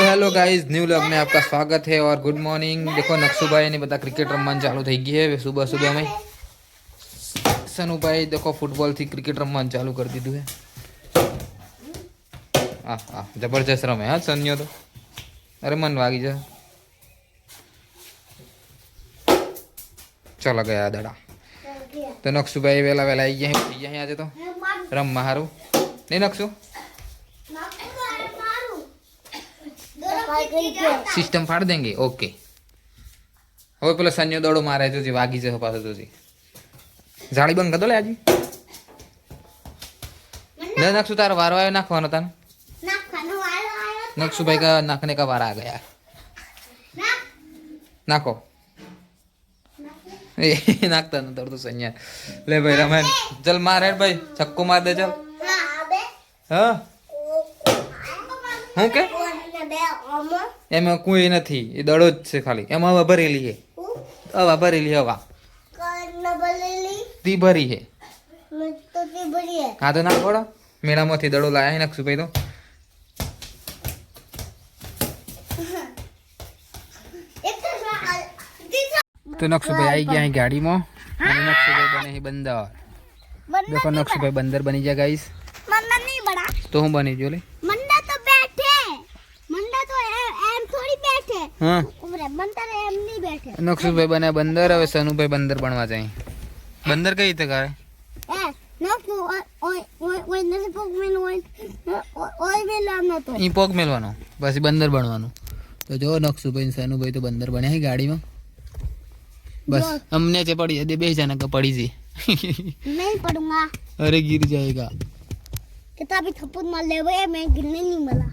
तो hello guys new vlog में आपका स्वागत है और गुड मॉर्निंग देखो नक्सुभाई ने બધા ક્રિકેટ રમવાનું ચાલુ થઈ ગઈ છે સુબહ સુબહ में સનુભાઈ देखो ફૂટબોલ થી ક્રિકેટ રમવાનું ચાલુ કરી દીધું છે આ આ જબરજસ્ત રમે હા સન્યો તો અરે મન વાગી જાય ચાલો ગયા દડા તો નકશુભાઈ વહેલા વહેલા આવી ગયા થઈ ગયા આજે તો રમવા હારું નહીં નકશુ સિસ્ટમ ફાડ દેંગે ઓકે. હવે પેલો સન્યો દોડો મારે જોજી વાગી જશે પાછો જોજી જાળી બંધ કદો લે આજે. ના નાખશું તારો વારો આવ્યો નાખવાનો નાખશું ભાઈ કા નાખને કા વારા આ ગયા. નાખો. એ નાખતા નતો તો સંયા લે ભાઈ રમે. ચલ માર ભાઈ. છક્કો માર દે ચલ. હા હું કે? એમાં કોઈ નથી એ દડો જ છે ખાલી. એમાં હવા ભરેલી છે. હવા ભરેલી હવા. તી ભરી છે. હા તો ના પડો મેળામાંથી દડો લાયા નાખશું ભાઈ તો. તો નકશુભાઈ આવી ગયા અહીં ગાડીમાં. અને નકશુભાઈ બને બંદર. દેખો નકશુભાઈ બંદર બની જાય ગાઈસ. તો હું બની જો લે મંડા તો બેઠે મંડા તો એમ એમ થોડી બેઠે હા ઉભરે મંતર એમ નહીં બેઠે નકશુભાઈ બને બંદર હવે સનુભાઈ બંદર બનવા જાય બંદર કઈ રીતે કરે એ નકુ ઓય ઓય ઓય નથી પોક મેન ઓય ઓય વેલા નતો ઈ પોગ મેલવાનો પછી બંદર બનવાનું તો જો નકશુભાઈ ને સનુભાઈ તો બંદર બન્યા છે ગાડીમાં બસ અમને જે પડી જાય બે જણા કે પડી જઈ नहीं पढ़ूंगा અરે ગીર જાયગા किताबी थप्पड़ मार ले भाई मैं गिरने नहीं मिला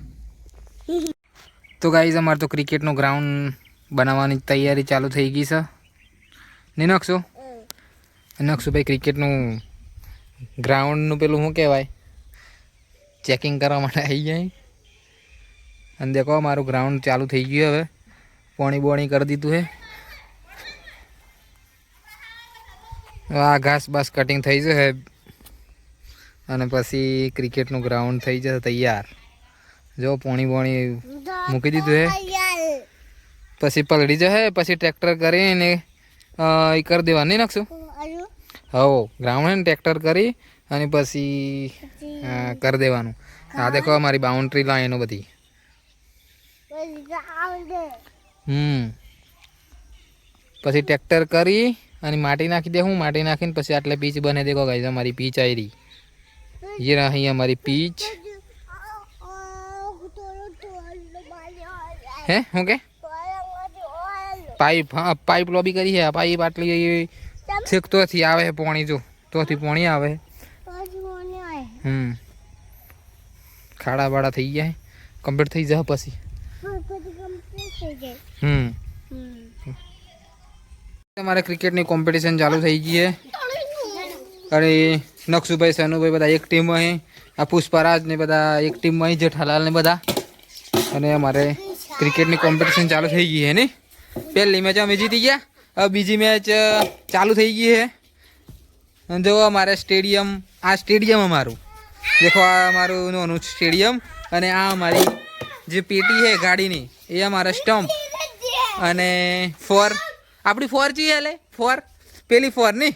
તો ગાઈઝ અમારે તો ક્રિકેટનું ગ્રાઉન્ડ બનાવવાની તૈયારી ચાલુ થઈ ગઈ છે. નહીં નકશો નકશુભાઈ ક્રિકેટનું ગ્રાઉન્ડનું પેલું શું કહેવાય? ચેકિંગ કરવા માટે આવી જાય અને દેખો મારું ગ્રાઉન્ડ ચાલુ થઈ ગયું હવે. પોણી બોણી કરી દીધું હે. આ ઘાસ બાસ કટિંગ થઈ જશે. અને પછી ક્રિકેટનું ગ્રાઉન્ડ થઈ જશે તૈયાર. જો પોણી બોણી મૂકી દીધું હે પછી પલળી જશે પછી ટ્રેક્ટર કરીને અ, એ કરી દેવાનું નહીં નાખશું હવો ગ્રાઉન્ડ હે ને ટ્રેક્ટર કરી અને પછી અ, કરી દેવાનું આ દેખો અમારી બાઉન્ડ્રી લાઈનો બધી હમ પછી ટ્રેક્ટર કરી અને માટી નાખી દે હું માટી નાખીને પછી આટલે પીચ બને દેખો ગાઈઝ અમારી પીચ આવી રહી ये रही हमारी पीच હે શું કે? પાઇપ હા પાઇપ લોબી કરી છે. પાઇપ આટલી છેક તોથી આવે છે પોણી જો. તોથી પોણી આવે. હમ. ખાડા બાડા થઈ ગયા કમ્પ્લીટ થઈ જાય પછી. હમ. તમારે ક્રિકેટની કોમ્પિટિશન ચાલુ થઈ ગઈ છે. અને નકશુભાઈ સનુભાઈ બધા એક ટીમમાં અહીં. આ પુષ્પરાજ ને બધા એક ટીમમાં અહીં જેઠાલાલ ને બધા. અને અમારે ક્રિકેટની કોમ્પિટિશન ચાલુ થઈ ગઈ છે ને પહેલી મેચ અમે જીતી ગયા બીજી મેચ ચાલુ થઈ ગઈ છે. જો અમારે સ્ટેડિયમ આ સ્ટેડિયમ અમારું. દેખો, આ અમારું નાનું સ્ટેડિયમ અને આ અમારી જે પેટી છે ગાડીની, એ અમારા સ્ટમ્પ અને ફોર આપણી ફોર જોઈએ એટલે ફોર પેલી ફોર નહીં?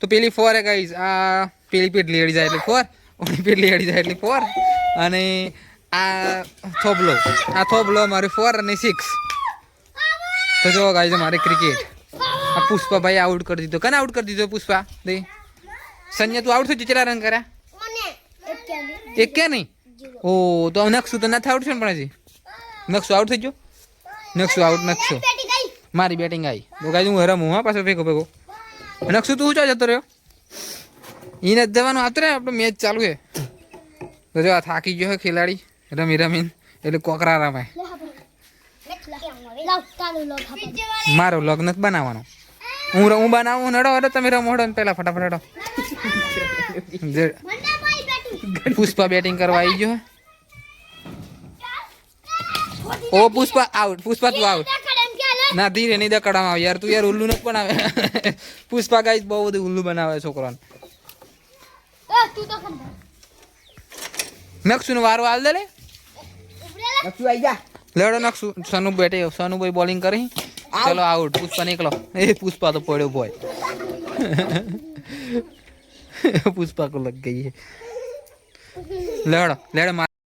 તો પેલી ફોર કહીશ આ પેલી પેટલી અડી જાય એટલે ફોર ઓની પેટલી અડી જાય એટલે ફોર અને આ થોબલો આ થોબલો મારી ફોર અને સિક્સ તો જો ગાઈઝ મારે ક્રિકેટ આ પુષ્પાભાઈ આઉટ કરી દીધો. કને આઉટ કરી દીધો પુષ્પા? દે સંજય, તું આઉટ થઈ કેટલા રન કર્યા? એક કે નહીં? ઓ, તો નકશું તો નથી આઉટ છે પણ હજી? નકશું આઉટ થઈ ગયો? નકશું આઉટ નકશું. મારી બેટિંગ આવી. તો ગાઈ હું રમું હા પાછો ભેગો ભેગો. નકશું, તું ચો જતો રહ્યો? એને જવાનું આવતો રે, આપણો મેચ ચાલુ છે. તો જો, આ થાકી ગયો છે ખેલાડી. રમી રમીને એટલે કોકરા રમાય મારો લગ્ન નથી બનાવવાનો. હું હું બનાવું, નડો, હડો, તમે રમો, હડો, ને પહેલા ફટાફટ હડો. પુષ્પા બેટિંગ કરવા આવી ગયો. ઓ પુષ્પા આઉટ પુષ્પા, તું આઉટ ના, ધીરે, નહીં દકડામાં આવે યાર. તું યાર ઉલ્લુ નથી બનાવે. પુષ્પા ગાઈસ બહુ બધું ઉલ્લુ બનાવે છોકરાને નકશું વારો હાલ દે લે. નકશું આઈ જા. લેડો નાખશું. સનુ બેટે સનુભાઈ બોલિંગ કરી ચલો આઉટ. પુષ્પા નીકળો. એ પુષ્પા તો પડ્યો બોય પુષ્પા કો લગ ગઈ લેડો લેડો